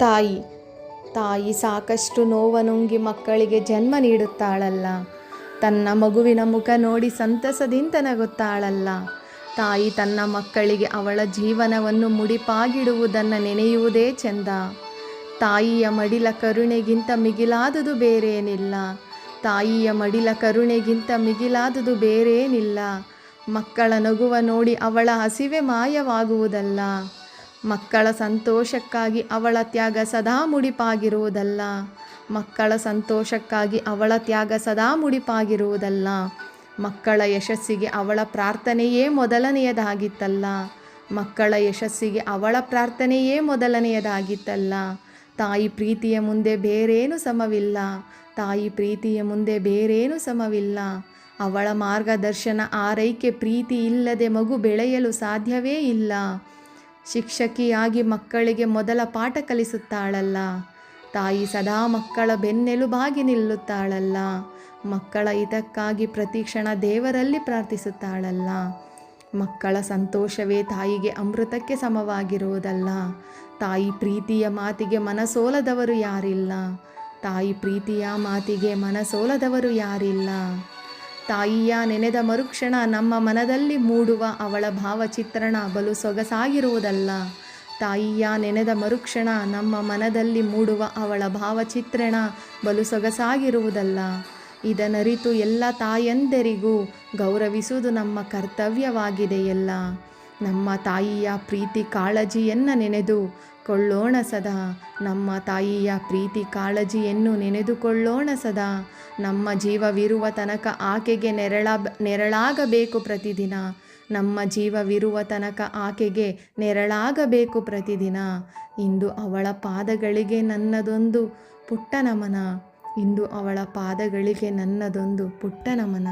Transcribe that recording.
ತಾಯಿ ತಾಯಿ ಸಾಕಷ್ಟು ನೋವನುಂಗಿ ಮಕ್ಕಳಿಗೆ ಜನ್ಮ ನೀಡುತ್ತಾಳಲ್ಲ. ತನ್ನ ಮಗುವಿನ ಮುಖ ನೋಡಿ ಸಂತಸದಿಂದ ನಗುತ್ತಾಳಲ್ಲ. ತಾಯಿ ತನ್ನ ಮಕ್ಕಳಿಗೆ ಅವಳ ಜೀವನವನ್ನು ಮುಡಿಪಾಗಿಡುವುದನ್ನು ನೆನೆಯುವುದೇ ಚೆಂದ. ತಾಯಿಯ ಮಡಿಲ ಕರುಣೆಗಿಂತ ಮಿಗಿಲಾದುದು ಬೇರೇನಿಲ್ಲ. ತಾಯಿಯ ಮಡಿಲ ಕರುಣೆಗಿಂತ ಮಿಗಿಲಾದುದು ಬೇರೇನಿಲ್ಲ. ಮಕ್ಕಳ ನಗುವ ನೋಡಿ ಅವಳ ಹಸಿವೆ ಮಾಯವಾಗುವುದಲ್ಲ. ಮಕ್ಕಳ ಸಂತೋಷಕ್ಕಾಗಿ ಅವಳ ತ್ಯಾಗ ಸದಾ ಮುಡಿಪಾಗಿರುವುದಲ್ಲ. ಮಕ್ಕಳ ಸಂತೋಷಕ್ಕಾಗಿ ಅವಳ ತ್ಯಾಗ ಸದಾ ಮುಡಿಪಾಗಿರುವುದಲ್ಲ. ಮಕ್ಕಳ ಯಶಸ್ಸಿಗೆ ಅವಳ ಪ್ರಾರ್ಥನೆಯೇ ಮೊದಲನೆಯದಾಗಿತ್ತಲ್ಲ. ಮಕ್ಕಳ ಯಶಸ್ಸಿಗೆ ಅವಳ ಪ್ರಾರ್ಥನೆಯೇ ಮೊದಲನೆಯದಾಗಿತ್ತಲ್ಲ. ತಾಯಿ ಪ್ರೀತಿಯ ಮುಂದೆ ಬೇರೇನು ಸಮವಿಲ್ಲ. ತಾಯಿ ಪ್ರೀತಿಯ ಮುಂದೆ ಬೇರೇನು ಸಮವಿಲ್ಲ. ಅವಳ ಮಾರ್ಗದರ್ಶನ, ಆರೈಕೆ, ಪ್ರೀತಿ ಇಲ್ಲದೆ ಮಗು ಬೆಳೆಯಲು ಸಾಧ್ಯವೇ ಇಲ್ಲ. ಶಿಕ್ಷಕಿಯಾಗಿ ಮಕ್ಕಳಿಗೆ ಮೊದಲ ಪಾಠ ಕಲಿಸುತ್ತಾಳಲ್ಲ. ತಾಯಿ ಸದಾ ಮಕ್ಕಳ ಬೆನ್ನೆಲುಬಾಗಿ ನಿಲ್ಲುತ್ತಾಳಲ್ಲ. ಮಕ್ಕಳ ಹಿತಕ್ಕಾಗಿ ಪ್ರತಿಕ್ಷಣ ದೇವರಲ್ಲಿ ಪ್ರಾರ್ಥಿಸುತ್ತಾಳಲ್ಲ. ಮಕ್ಕಳ ಸಂತೋಷವೇ ತಾಯಿಗೆ ಅಮೃತಕ್ಕೆ ಸಮವಾಗಿರುವುದಲ್ಲ. ತಾಯಿ ಪ್ರೀತಿಯ ಮಾತಿಗೆ ಮನಸೋಲದವರು ಯಾರಿಲ್ಲ. ತಾಯಿ ಪ್ರೀತಿಯ ಮಾತಿಗೆ ಮನಸೋಲದವರು ಯಾರಿಲ್ಲ. ತಾಯಿಯ ನೆನೆದ ಮರುಕ್ಷಣ ನಮ್ಮ ಮನದಲ್ಲಿ ಮೂಡುವ ಅವಳ ಭಾವಚಿತ್ರಣ ಬಲು ಸೊಗಸಾಗಿರುವುದಲ್ಲ. ತಾಯಿಯ ನೆನೆದ ಮರುಕ್ಷಣ ನಮ್ಮ ಮನದಲ್ಲಿ ಮೂಡುವ ಅವಳ ಭಾವಚಿತ್ರಣ ಬಲು ಸೊಗಸಾಗಿರುವುದಲ್ಲ. ಇದನರಿತು ಎಲ್ಲ ತಾಯಂದರಿಗೂ ಗೌರವಿಸುವುದು ನಮ್ಮ ಕರ್ತವ್ಯವಾಗಿದೆಯಲ್ಲ. ನಮ್ಮ ತಾಯಿಯ ಪ್ರೀತಿ ಕಾಳಜಿಯನ್ನು ನೆನೆದು ಕೊಳ್ಳೋಣ ಸದಾ. ನಮ್ಮ ತಾಯಿಯ ಪ್ರೀತಿ ಕಾಳಜಿಯನ್ನು ನೆನೆದುಕೊಳ್ಳೋಣ ಸದಾ. ನಮ್ಮ ಜೀವವಿರುವ ತನಕ ಆಕೆಗೆ ನೆರಳ, ನೆರಳಾಗಬೇಕು ಪ್ರತಿದಿನ. ನಮ್ಮ ಜೀವವಿರುವ ತನಕ ಆಕೆಗೆ ನೆರಳಾಗಬೇಕು ಪ್ರತಿದಿನ. ಇಂದು ಅವಳ ಪಾದಗಳಿಗೆ ನನ್ನದೊಂದು ಪುಟ್ಟ ನಮನ ಇಂದು ಅವಳ ಪಾದಗಳಿಗೆ ನನ್ನದೊಂದು ಪುಟ್ಟ ನಮನ